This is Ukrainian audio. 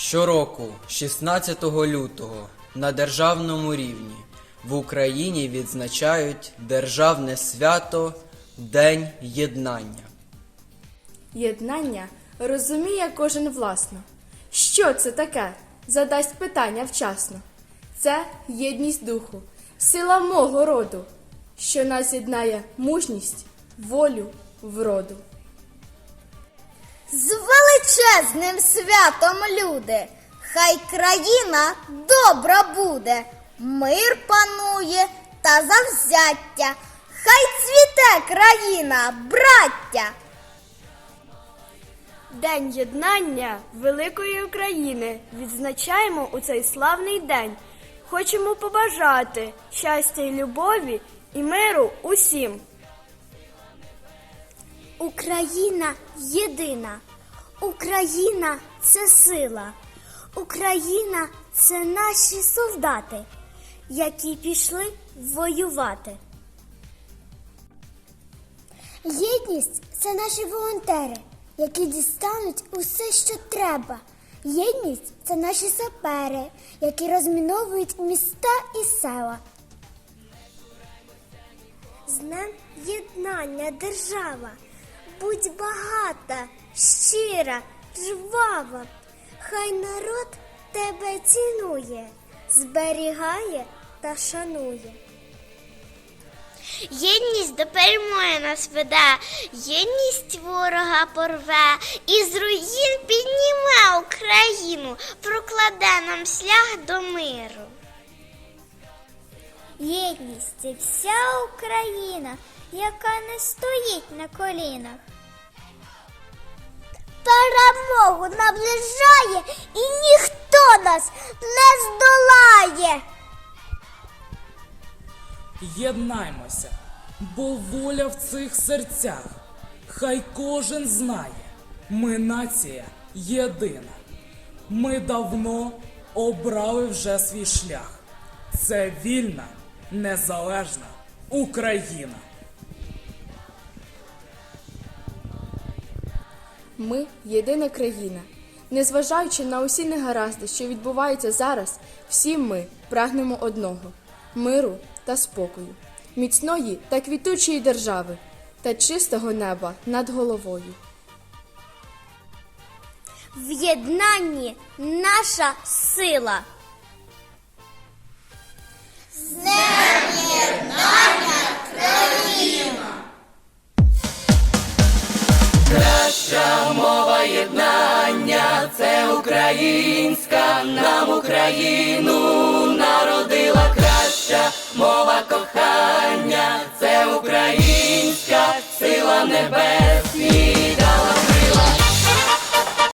Щороку, 16 лютого, на державному рівні в Україні відзначають Державне свято День Єднання. Єднання розуміє кожен власно. Що це таке? Задасть питання вчасно. Це єдність духу, сила мого роду, що нас єднає мужність, волю, вроду. З величезним святом, люди, хай країна добра буде, мир панує та завзяття, хай цвіте країна, браття. День єднання великої України відзначаємо у цей славний день. Хочемо побажати щастя і любові і миру усім. Україна єдина, Україна це сила, Україна це наші солдати, які пішли воювати. Єдність це наші волонтери, які дістануть усе, що треба. Єдність це наші сапери, які розміновують міста і села. З Днем єднання держава, будь багата, щира, жвава, хай народ тебе цінує, зберігає та шанує. Єдність до перемоги нас веде, єдність ворога порве, і з руїн підніме Україну, прокладе нам шлях до миру. Єдність це вся Україна, яка не стоїть на колінах. Перемогу наближає і ніхто нас не здолає. Єднаймося, бо воля в цих серцях. Хай кожен знає, ми нація єдина. Ми давно обрали вже свій шлях. Це вільна, незалежна Україна. Ми єдина країна. Незважаючи на усі негаразди, що відбуваються зараз, всі ми прагнемо одного миру та спокою, міцної та квітучої держави та чистого неба над головою. В наша сила. Це українська, нам Україну народила краща мова кохання, це українська сила небес.